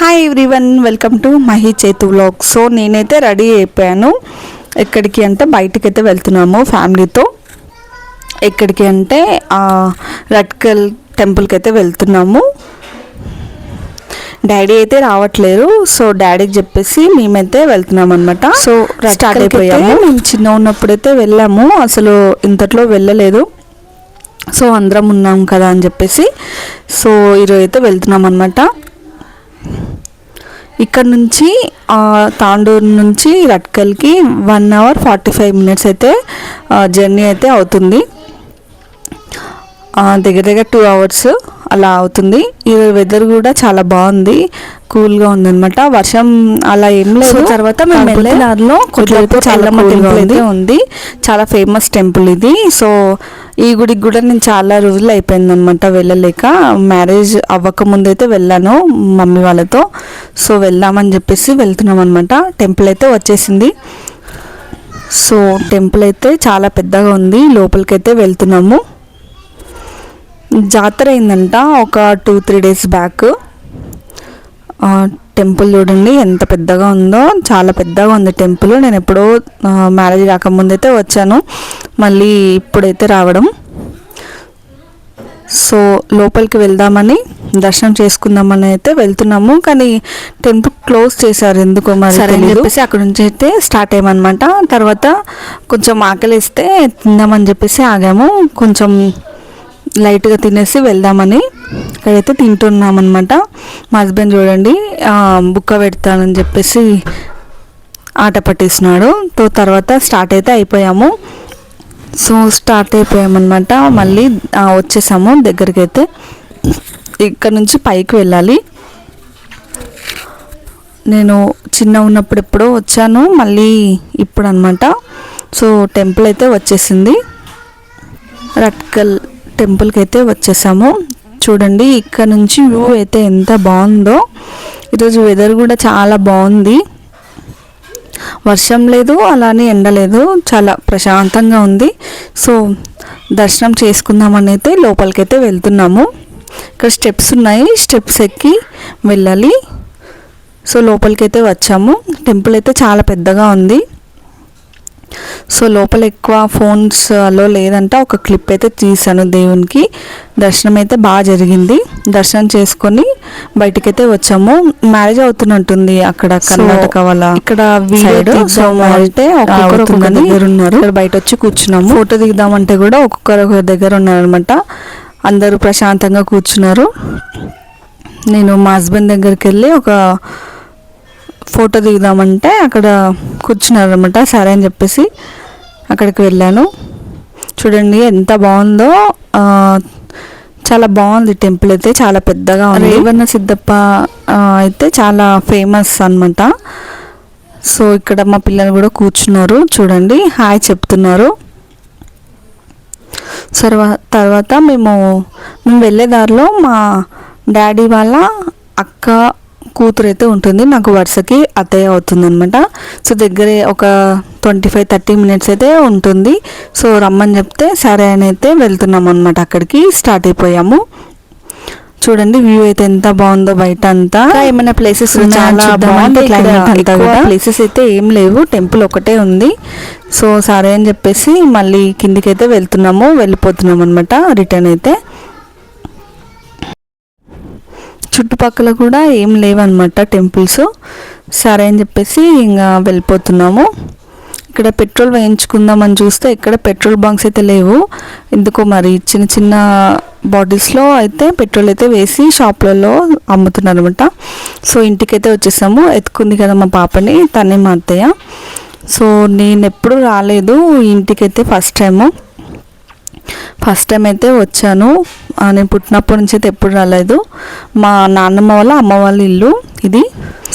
Hi everyone welcome to Mahi Chethu vlog so నేనైతే ready అయిపోయాను. ఎక్కడికి అంటే బయటికి అయితే వెళ్తున్నాము ఫ్యామిలీతో. ఎక్కడికి అంటే రట్కల్ టెంపుల్కి అయితే వెళ్తున్నాము. డాడీ అయితే రావట్లేరు సో డాడీకి చెప్పేసి మేమైతే వెళ్తున్నాం అనమాట సో స్టార్ట్ అయిపోయాము. మేము చిన్న ఉన్నప్పుడైతే వెళ్ళాము. అసలు ఇంతట్లో వెళ్ళలేదు. సో అందరం ఉన్నాం కదా అని చెప్పేసి. సో ఈరోజు అయితే వెళ్తున్నాం అనమాట ఇక్కడ నుంచి తాండూరు నుంచి రట్కల్కి one hour forty five minutes అయితే జర్నీ అయితే అవుతుంది. దగ్గర దగ్గర టూ అవర్స్ అలా అవుతుంది. ఈ వెదర్ కూడా చాలా బాగుంది. కూల్గా ఉందన్నమాట. వర్షం అలా ఏం లేదు. తర్వాత మేము వెళ్ళే దారిలో కొద్దిగా చాలా టెంపుల్ అయితే ఉంది. చాలా ఫేమస్ టెంపుల్ ఇది. సో ఈ గుడికి కూడా నేను చాలా రోజులు అయిపోయింది అనమాట వెళ్ళలేక. మ్యారేజ్ అవ్వక ముందు అయితే వెళ్ళాను మమ్మీ వాళ్ళతో. సో వెళ్దామని చెప్పేసి వెళ్తున్నాం అనమాట టెంపుల్ అయితే వచ్చేసింది. సో టెంపుల్ అయితే చాలా పెద్దగా ఉంది. లోపలికైతే వెళ్తున్నాము. జాతర అయిందంట ఒక two three days back. Temple చూడండి ఎంత పెద్దగా ఉందో చాలా పెద్దగా ఉంది టెంపుల్. నేను ఎప్పుడో మ్యారేజ్ కాకముందు అయితే వచ్చాను. మళ్ళీ ఇప్పుడైతే రావడం. సో లోపలికి వెళ్దామని దర్శనం చేసుకుందామని అయితే వెళ్తున్నాము. కానీ టెంపుల్ క్లోజ్ చేశారు ఎందుకో మరి సరే అని చెప్పేసి అక్కడ నుంచి అయితే స్టార్ట్ అయ్యామన్నమాట. తర్వాత కొంచెం ఆకలిస్తే తిందామని చెప్పేసి ఆగాము. కొంచెం లైట్గా తినేసి వెళ్దామని ఇక్కడైతే తింటున్నామన్నమాట. మా హస్బెండ్ చూడండి బుక్క పెడతానని చెప్పేసి ఆట పట్టిస్తున్నాడు తో తర్వాత స్టార్ట్ అయితే అయిపోయాము. సో స్టార్ట్ అయిపోయామన్నమాట. మళ్ళీ వచ్చేసాము దగ్గరికి అయితే ఇక్కడ నుంచి పైకి వెళ్ళాలి. నేను చిన్న ఉన్నప్పుడు ఎప్పుడో వచ్చాను మళ్ళీ ఇప్పుడు అనమాట సో టెంపుల్ అయితే వచ్చేసింది. రట్కల్ టెంపుల్కి అయితే వచ్చేసాము. చూడండి ఇక్కడ నుంచి వ్యూ అయితే ఎంత బాగుందో. ఈరోజు వెదర్ కూడా చాలా బాగుంది. వర్షం లేదు అలానే ఎండ లేదు చాలా ప్రశాంతంగా ఉంది. సో దర్శనం చేసుకుందామని అయితే లోపలికైతే వెళ్తున్నాము. ఇక్కడ స్టెప్స్ ఉన్నాయి స్టెప్స్ ఎక్కి వెళ్ళాలి. సో లోపలికైతే వచ్చాము. టెంపుల్ అయితే చాలా పెద్దగా ఉంది. సో లోపల ఎక్కువ ఫోన్స్ అలో లేదంట. ఒక క్లిప్ అయితే తీసాను దేవునికి. దర్శనం అయితే బాగా జరిగింది. దర్శనం చేసుకొని బయటకైతే వచ్చాము. మ్యారేజ్ అవుతున్నట్టుంది అక్కడ కర్ణాటక వాళ్ళ ఇక్కడ అంటే ఒక్కొక్కరు ఒక్కొక్క దగ్గర ఉన్నారు. ఇక్కడ బయట వచ్చి కూర్చున్నాము. ఫోటో దిగుదామంటే కూడా ఒక్కొక్కరు ఒక దగ్గర ఉన్నారనమాట అందరూ ప్రశాంతంగా కూర్చున్నారు. నేను మా హస్బెండ్ దగ్గరికి వెళ్ళి ఒక ఫోటో దిగుదామంటే అక్కడ కూర్చున్నారు అనమాట సరే అని చెప్పేసి అక్కడికి వెళ్ళాను. చూడండి ఎంత బాగుందో చాలా బాగుంది టెంపుల్ అయితే చాలా పెద్దగా ఉంది. రేవన్న సిద్ధప్ప అయితే చాలా ఫేమస్ అన్నమాట. సో ఇక్కడ మా పిల్లలు కూడా కూర్చున్నారు చూడండి హాయ్ చెప్తున్నారు. తర్వా తర్వాత మేము మేము వెళ్ళే దారిలో మా డాడీ వాళ్ళ అక్క కూతురు అయితే ఉంటుంది. నాకు వరుసకి అత్తయ్య అవుతుంది అనమాట సో దగ్గరే ఒక ట్వంటీ ఫైవ్ థర్టీ మినిట్స్ అయితే ఉంటుంది. సో రమ్మని చెప్తే సరే అని అయితే వెళ్తున్నాం అనమాట అక్కడికి. స్టార్ట్ అయిపోయాము. చూడండి వ్యూ అయితే ఎంత బాగుందో బయట అంతా. ఏమైనా ప్లేసెస్ చాలా బాగుంది ప్లేసెస్ అయితే ఏం లేవు. టెంపుల్ ఒకటే ఉంది. సో సరే అని చెప్పేసి మళ్ళీ కిందికి అయితే వెళ్తున్నాము. వెళ్ళిపోతున్నాం అనమాట రిటర్న్ అయితే. చుట్టుపక్కల కూడా ఏం లేవన్నమాట టెంపుల్స్. సరే అని చెప్పేసి ఇంకా వెళ్ళిపోతున్నాము. ఇక్కడ పెట్రోల్ వేయించుకుందామని చూస్తే ఇక్కడ పెట్రోల్ బంక్స్ అయితే లేవు. ఎందుకో మరి చిన్న చిన్న బాటిల్స్లో అయితే పెట్రోల్ అయితే వేసి షాప్లలో అమ్ముతున్నారు అనమాట సో ఇంటికైతే వచ్చేసాము. ఎత్తుకుంది కదా మా పాపని తనే మా అత్తయ్య. సో నేను ఎప్పుడు రాలేదు. ఇంటికైతే ఫస్ట్ టైము. ఫస్ట్ టైం అయితే వచ్చాను. నేను పుట్టినప్పటి నుంచి అయితే ఎప్పుడు రాలేదు. మా నాన్నమ్మ వాళ్ళ అమ్మ వాళ్ళ ఇల్లు ఇది.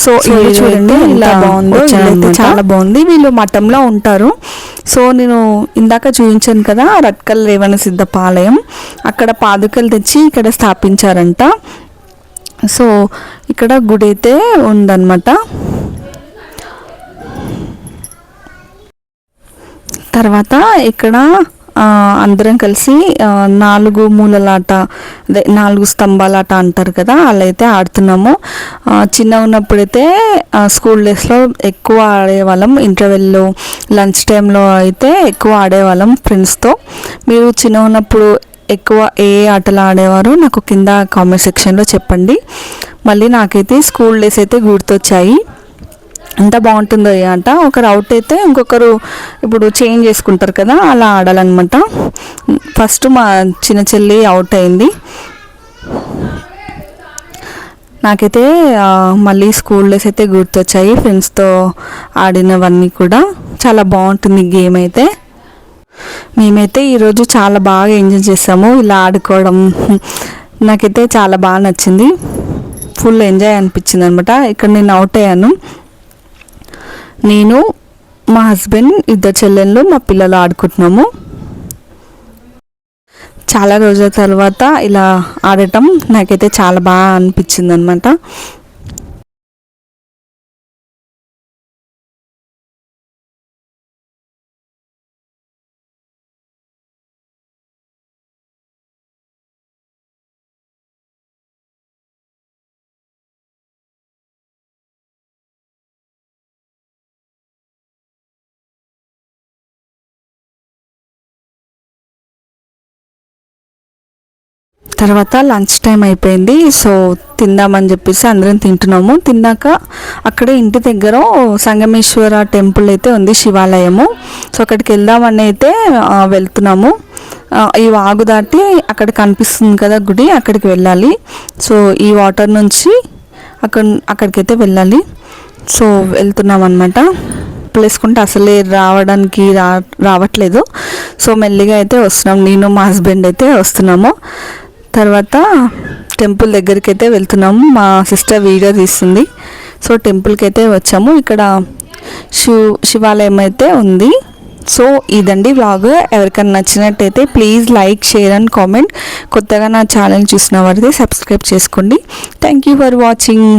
సో ఇల్లు చూడండి ఇలా బాగుందో ఇల్లు అయితే చాలా బాగుంది. వీళ్ళు మఠంలో ఉంటారు. సో నేను ఇందాక చూపించాను కదా రట్కల్ రేవణ సిద్ధ పాలయం. అక్కడ పాదుకలు తెచ్చి ఇక్కడ స్థాపించారంట. సో ఇక్కడ గుడి అయితే ఉందన్నమాట. తర్వాత ఇక్కడ అందరం కలిసి నాలుగు మూలలాట అదే నాలుగు స్తంభాలాట అంటారు కదా అలా అయితే ఆడుతున్నాము. చిన్న ఉన్నప్పుడైతే స్కూల్ డేస్లో ఎక్కువ ఆడేవాళ్ళం. ఇంటర్వెల్లో లంచ్ టైంలో అయితే ఎక్కువ ఆడేవాళ్ళం ఫ్రెండ్స్తో. మీరు చిన్న ఉన్నప్పుడు ఎక్కువ ఏ ఆటలు ఆడేవారు? నాకు కింద కామెంట్ సెక్షన్లో చెప్పండి. మళ్ళీ నాకైతే స్కూల్ డేస్ అయితే గుర్తొచ్చాయి. ఎంత బాగుంటుందో ఆట ఒకరు అవుట్ అయితే ఇంకొకరు ఇప్పుడు చేంజ్ చేసుకుంటారు కదా అలా ఆడాలన్నమాట. ఫస్ట్ మా చిన్న చెల్లి అవుట్ అయింది. నాకైతే మళ్ళీ స్కూల్ డేస్ అయితే గుర్తొచ్చాయి ఫ్రెండ్స్తో ఆడినవన్నీ కూడా. చాలా బాగుంటుంది గేమ్ అయితే. మేమైతే ఈరోజు చాలా బాగా ఎంజాయ్ చేసాము ఇలా ఆడుకోవడం. నాకైతే చాలా బాగా నచ్చింది. ఫుల్ ఎంజాయ్ అనిపించింది అనమాట ఇక్కడ నేను అవుట్ అయ్యాను. నేను మా హస్బెండ్ ఇద్దరు చెల్లెళ్ళు మా పిల్లలు ఆడుకుంటున్నాము. చాలా రోజుల తర్వాత ఇలా ఆడటం నాకైతే చాలా బాగా అనిపించింది అనమాట తర్వాత లంచ్ టైం అయిపోయింది. సో తిందామని చెప్పేసి అందరం తింటున్నాము. తిన్నాక అక్కడే ఇంటి దగ్గర సంగమేశ్వర టెంపుల్ అయితే ఉంది శివాలయము. సో అక్కడికి వెళ్దామని అయితే వెళ్తున్నాము. ఈ వాగు దాటి అక్కడ కనిపిస్తుంది కదా గుడి అక్కడికి వెళ్ళాలి. సో ఈ వాటర్ నుంచి అక్కడ అక్కడికైతే వెళ్ళాలి. సో వెళ్తున్నాం అనమాట వేసుకుంటే అసలే రావడానికి రా రావట్లేదు. సో మెల్లిగా అయితే వస్తున్నాం. నేను మా హస్బెండ్ అయితే వస్తున్నాము. తర్వాత టెంపుల్ దగ్గరికి అయితే వెళ్తున్నాము. మా సిస్టర్ వీడియో తీస్తుంది. సో టెంపుల్కి అయితే వచ్చాము. ఇక్కడ శివ శివాలయం అయితే ఉంది. సో ఇదండి వ్లాగ్. ఎవరికైనా నచ్చినట్టయితే please like share and comment. కొత్తగా నా ఛానల్ చూసిన వారైతే సబ్స్క్రైబ్ చేసుకోండి. Thank you for watching.